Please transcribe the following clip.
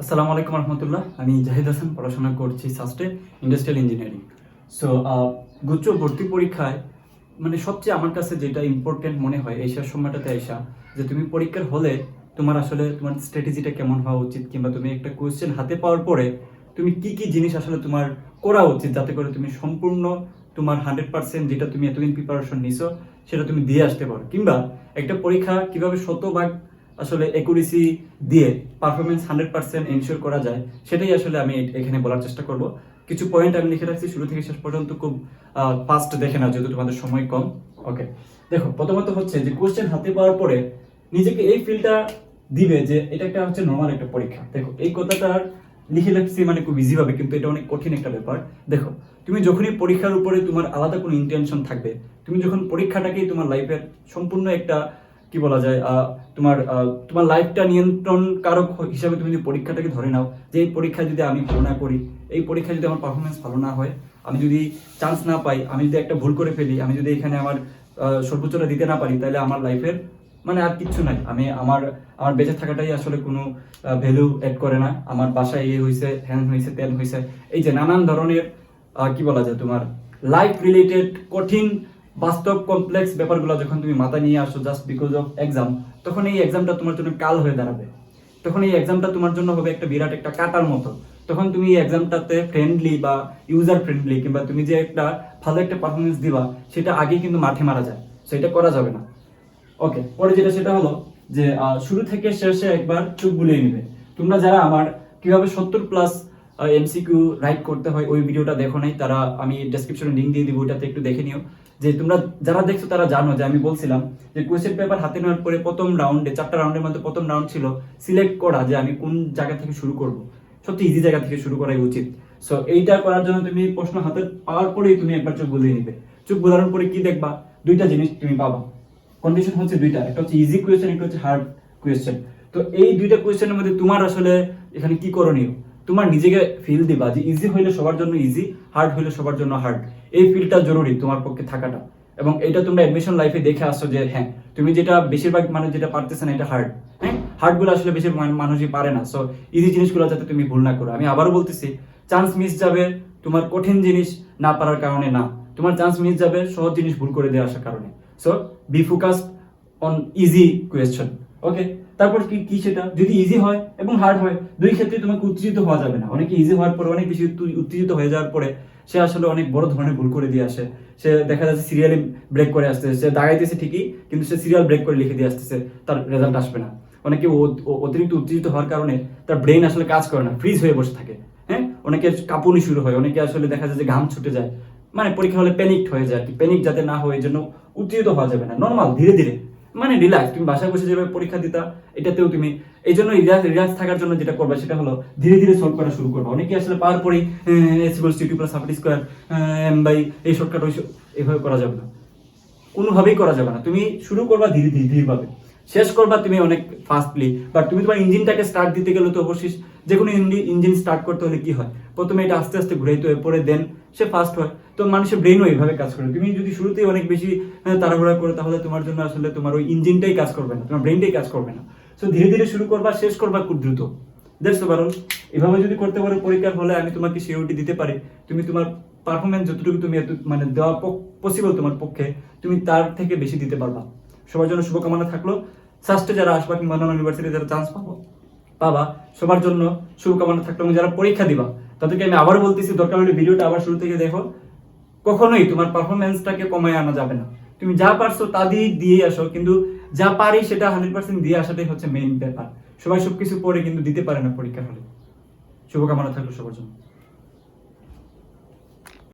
আসসালামু আলাইকুম রহমতুল্লাহ। আমি জাহিদ হাসান, পড়াশোনা করছি সাস্টে ইন্ডাস্ট্রিয়াল ইঞ্জিনিয়ারিং। সো গুচ্ছ ভর্তি পরীক্ষায় মানে সবচেয়ে আমার কাছে যেটা ইম্পর্টেন্ট মনে হয় এশিয়ার সময়টাতে এসা, যে তুমি পরীক্ষার হলে তোমার আসলে তোমার স্ট্র্যাটেজিটা কেমন হওয়া উচিত, কিংবা তুমি একটা কোয়েশ্চেন হাতে পাওয়ার পরে তুমি কি কি জিনিস আসলে তোমার করা উচিত যাতে করে তুমি সম্পূর্ণ তোমার হান্ড্রেড পার্সেন্ট যেটা তুমি এতদিন প্রিপারেশন নিছো, সেটা তুমি দিয়ে আসতে পারো। কিংবা একটা পরীক্ষা কীভাবে শতভাগ আসলে একুরেসি দিয়ে পারফরমেন্স হান্ড্রেড পার্সেন্ট এনশিওর করা যায়, সেটাই আসলে আমি এখানে বলার চেষ্টা করব। কিছু পয়েন্ট আমি লিখে রাখছি, শুরু থেকে শেষ পর্যন্ত খুব ফাস্ট দেখে নাও, যেহেতু তোমাদের সময় কম। ওকে দেখো, প্রথমত হচ্ছে যে কোশ্চেন হাতে পাওয়ার পরে নিজেকে এই ফিলটা দিবে যে এটা একটা হচ্ছে নর্মাল একটা পরীক্ষা। দেখো, এই কথাটা লিখে রাখছি মানে খুব ইজি ভাবে, কিন্তু এটা অনেক কঠিন একটা ব্যাপার। দেখো, তুমি যখনই পরীক্ষার উপরে তোমার আলাদা কোনো ইন্টেনশন থাকবে, তুমি যখন পরীক্ষাটাকেই তোমার লাইফের সম্পূর্ণ একটা কি বলা যায় তোমার তোমার লাইফটা নিয়ন্ত্রণ কারক হিসাবে তুমি যদি পরীক্ষাটাকে ধরে নাও, যে এই পরীক্ষায় যদি আমি ভালো না করি, এই পরীক্ষায় যদি আমার পারফরমেন্স ভালো না হয়, আমি যদি চান্স না পাই, আমি যদি একটা ভুল করে ফেলি, আমি যদি এখানে আমার সর্বোচ্চটা দিতে না পারি, তাহলে আমার লাইফের মানে আর কিচ্ছু নাই। আমি আমার আমার বেঁচে থাকাটাই আসলে কোনো ভ্যালু অ্যাড করে না। আমার বাসায় এই হয়েছে হ্যান হয়েছে তেন হয়েছে এই যে নানান ধরনের কি বলা যায় তোমার লাইফ রিলেটেড কঠিন বাস্তব কমপ্লেক্স ব্যাপারগুলো যখন তুমি মাথা নিয়ে আসো জাস্ট বিকজ অফ এক্সাম তখন এই এক্সামটা তোমার জন্য কাল হয়ে দাঁড়াবে। তখন এই এক্সামটা তোমার জন্য হবে একটা বিরাট একটা কাটার মতো। তখন তুমি এই এক্সামটাতে ফ্রেন্ডলি বা ইউজার ফ্রেন্ডলি কিংবা তুমি যে একটা ভালো একটা পারফরমেন্স দিবা, সেটা আগেই কিন্তু মাঠে মারা যায়। সেটা করা যাবে না। ওকে পরে যেটা, সেটা হলো যে শুরু থেকে শেষে একবার চোখ বুলিয়ে নিবে। তোমরা যারা আমার কীভাবে সত্তর প্লাস এমসিকিউ রাইট করতে হয়, ওই ভিডিওটা দেখো নাই, তারা আমি ডেসক্রিপশনে লিঙ্ক দিয়ে দিব, ওটাতে একটু দেখে নিও। যে তোমরা যারা দেখছ তারা জানো যে আমি বলছিলাম যে কোয়েশ্চেন পেপার হাতে নেওয়ার পরে প্রথম রাউন্ডে চারটা রাউন্ডের মধ্যে প্রথম রাউন্ড ছিল সিলেক্ট করা যে আমি কোন জায়গা থেকে শুরু করব। সবচেয়ে ইজি জায়গা থেকে শুরু করাই উচিত। সো এইটা করার জন্য তুমি প্রশ্ন হাতে পাওয়ার পরেই তুমি একবার চোখ বুলিয়ে নিবে। চোখ বোলানোর পরে কি দেখবা? দুইটা জিনিস তুমি পাবা। কন্ডিশন হচ্ছে দুইটা। একটা হচ্ছে ইজি কোয়েশ্চেন একটা হচ্ছে হার্ড কোয়েশ্চেন তো এই দুইটা কোয়েশ্চেনের মধ্যে তোমার আসলে এখানে কি করণীয়? তোমার নিজেকে ফিল দিবা যে ইজি হইলে সবার জন্য ইজি হার্ড হইলে সবার জন্য হার্ড এই ফিলটা জরুরি তোমার পক্ষে থাকাটা। এবং এটা তোমরা অ্যাডমিশন লাইফে দেখে আসছো যে হ্যাঁ তুমি যেটা বেশিরভাগ মানুষ যেটা পারতেছে না, এটা হার্ড হ্যাঁ হার্ডগুলো আসলে বেশিরভাগ মানুষই পারে না। সো ইজি জিনিসগুলো যাতে তুমি ভুল না করো। আমি আবারও বলতেছি চান্স মিস যাবে তোমার কঠিন জিনিস না পারার কারণে না। তোমার চান্স মিস যাবে সহজ জিনিস ভুল করে দিয়ে আসার কারণে। So be focused on easy question okay তারপর কি কি সেটা? যদি ইজি হয় এবং হার্ড হয়, দুই ক্ষেত্রে তোমাকে উত্তেজিত হওয়া যাবে না। অনেকে ইজি হওয়ার পরে অনেক বেশি উত্তেজিত হয়ে যাওয়ার পরে সে আসলে অনেক বড় ধরনের ভুল করে দিয়ে আসে। সে দেখা যাচ্ছে সিরিয়ালি ব্রেক করে আসতেছে। সে দাগাইতেছে ঠিকই, কিন্তু সে সিরিয়াল ব্রেক করে লিখে দিয়ে আসতেছে, তার রেজাল্ট আসবে না। অনেকে অতিরিক্ত উত্তেজিত হওয়ার কারণে তার ব্রেন আসলে কাজ করে না ফ্রিজ হয়ে বসে থাকে। হ্যাঁ? অনেকে কাঁপুনি শুরু হয়, অনেকে আসলে দেখা যায় যে ঘাম ছুটে যায়। মানে পরীক্ষা হলে প্যানিকড হয়ে যায় আর কি। প্যানিক যাতে না হয় এই জন্য উত্তেজিত হওয়া যাবে না। নর্মাল ধীরে ধীরে। মানে রিল্যাক্স তুমি বাসায় বসে যেভাবে পরীক্ষা দিতা, এটাতেও তুমি এই জন্য রিল্যাক্স থাকার জন্য যেটা করবে সেটা হলো ধীরে ধীরে সলভ করা শুরু করবে। অনেকে আসলে পার পরেই S equals to plus half square M by এই শর্টকাট ওই এভাবে করা যাবে না। কোনোভাবেই করা যাবে না। তুমি শুরু করবা ধীরে ধীরে, ধীরেভাবে। শেষ করবা তুমি অনেক ফাস্টলি বাট তুমি তোমার ইঞ্জিনটাকে স্টার্ট দিতে গেলে তো অবশ্যই যে কোনো ইঞ্জিন স্টার্ট করতে হলে কি হয়? প্রথমে এটা আস্তে আস্তে ঘুরাইতে হয় পরে দেন সে ফাস্ট হয়। তো মানুষের ব্রেনও এইভাবে কাজ করে। তুমি যদি শুরুতেই অনেক বেশি তাড়াহুড়া করো, তাহলে তোমার জন্য আসলে তোমার ওই ইঞ্জিনটাই কাজ করবে না, তোমার ব্রেনটাই কাজ করবে না। সো ধীরে ধীরে শুরু করবা, শেষ করবা খুব দ্রুত। দেখছ কারণ এভাবে যদি করতে পারো, পরীক্ষার হলে আমি তোমাকে সিওরিটি দিতে পারি। তুমি তোমার পারফরমেন্স যতটুকু তুমি মানে দেওয়া পসিবল তোমার পক্ষে, তুমি তার থেকে বেশি দিতে পারবা। সবার জন্য শুভকামনা থাকল। সাস্টে যারা আসবা কিংবা অন্যান্য ইউনিভার্সিটি যারা চান্স পাবো, পাবা। সবার জন্য শুভকামনা থাকল এবং যারা পরীক্ষা দিবা, তাদেরকে আমি আবার বলতেছি, দরকার হলে ভিডিওটা আবার শুরু থেকে দেখো। কখনোই তোমার পারফরমেন্সটাকে কমায় আনা যাবে না। তুমি যা পারছ তা দিয়ে দিয়ে আসো, কিন্তু যা পারি সেটা হান্ড্রেড পার্সেন্ট দিয়ে আসাটাই হচ্ছে মেইন ব্যাপার। সবাই সবকিছু পড়ে কিন্তু দিতে পারে না পরীক্ষার হলে। শুভকামনা থাকল সবার জন্য।